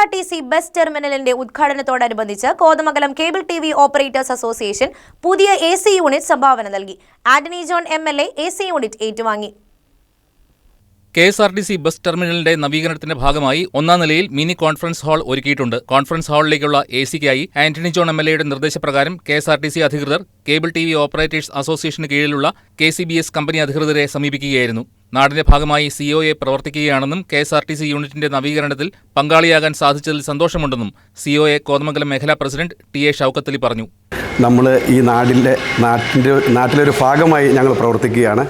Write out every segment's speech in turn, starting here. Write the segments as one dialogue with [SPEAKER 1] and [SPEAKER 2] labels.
[SPEAKER 1] R T C bus ടെർമിനലിന്റെ ഉദ്ഘാടനത്തോടനുബന്ധിച്ച് Kothamangalam cable T V operators association പുതിയ A C unit സംഭാവന നൽകി. Antony John M L A C unit ഏറ്റുവാങ്ങി.
[SPEAKER 2] K S R T C bus ടെർമിനലിന്റെ നവീകരണത്തിന്റെ ഭാഗമായി ഒന്നാം നിലയിൽ മിനി കോൺഫറൻസ് ഹാൾ ഒരുക്കിയിട്ടുണ്ട്. കോൺഫറൻസ് ഹാളിലേക്കുള്ള എ സിക്കായി ആന്റണി ജോൺ എം എൽ എയുടെ നിർദ്ദേശപ്രകാരം K S R T C അധികൃതർ കേബിൾ ടി വി ഓപ്പറേറ്റേഴ്സ് അസോസിയേഷന് കീഴിലുള്ള K C B S company അധികൃതരെ സമീപിക്കുകയായിരുന്നു. നാടിന്റെ ഭാഗമായി COA പ്രവർത്തിക്കുകയാണെന്നും K S R T C യൂണിറ്റിന്റെ നവീകരണത്തിൽ പങ്കാളിയാകാൻ സാധിച്ചതിൽ സന്തോഷമുണ്ടെന്നും സിഒഎ കോതമംഗലം മേഖലാ പ്രസിഡന്റ് ടി എ ഷൌക്കത്തലി പറഞ്ഞു.
[SPEAKER 3] നമ്മൾ ഈ നാടിന്റെ നാട്ടിന്റെ നാട്ടിലൊരു ഭാഗമായി ഞങ്ങൾ പ്രവർത്തിക്കുകയാണ്.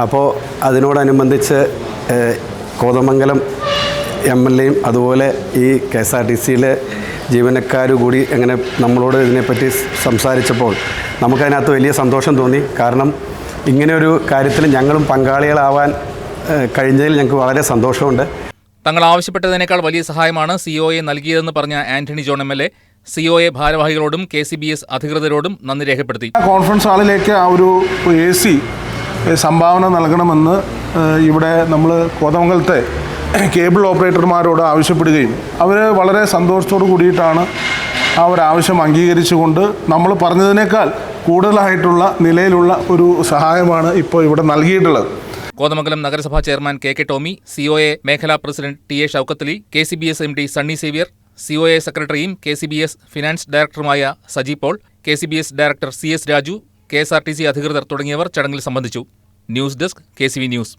[SPEAKER 3] അപ്പോൾ അതിനോടനുബന്ധിച്ച് കോതമംഗലം എം എൽ എയും അതുപോലെ ഈ കെ എസ് ആർ ടി സിയിലെ ജീവനക്കാർ കൂടി നമ്മളോട് ഇതിനെപ്പറ്റി സംസാരിച്ചപ്പോൾ നമുക്കതിനകത്ത് വലിയ സന്തോഷം തോന്നി. കാരണം ഇങ്ങനെ ഒരു കാര്യത്തിൽ ഞങ്ങളും പങ്കാളികളാവാൻ കഴിഞ്ഞതിൽ ഞങ്ങൾക്ക് വളരെ സന്തോഷമുണ്ട്.
[SPEAKER 2] തങ്ങൾ ആവശ്യപ്പെട്ടതിനേക്കാൾ വലിയ സഹായമാണ് സിഒഎ നൽകിയതെന്ന് പറഞ്ഞ Antony John M L A. COA ഭാരവാഹികളോടും K C B S അധികൃതരോടും നന്ദി രേഖപ്പെടുത്തി.
[SPEAKER 4] കോൺഫറൻസ് ഹാളിലേക്ക് ആ ഒരു എ സി സംഭാവന നൽകണമെന്ന് ഇവിടെ നമ്മൾ കോതമംഗലത്തെ കേബിൾ ഓപ്പറേറ്റർമാരോട് ആവശ്യപ്പെടുകയും അവർ വളരെ സന്തോഷത്തോടു കൂടിയിട്ടാണ് ആ ഒരു ആവശ്യം അംഗീകരിച്ചുകൊണ്ട് നമ്മൾ പറഞ്ഞതിനേക്കാൾ കൂടുതലായിട്ടുള്ള നിലയിലുള്ള ഒരു സഹായമാണ് ഇപ്പോൾ ഇവിടെ നൽകിയിട്ടുള്ളത്.
[SPEAKER 2] കോതമംഗലം നഗരസഭാ chairman K K Tomy C O A മേഖലാ president T A Shoukathali K C B S M D Sunny Xavier C O A സെക്രട്ടറിയും K C B S finance ഡയറക്ടറുമായ Saji Paul K C B S director C S Raju K S R T C അധികൃതർ തുടങ്ങിയവർ ചടങ്ങിൽ സംബന്ധിച്ചു. News desk K C V news.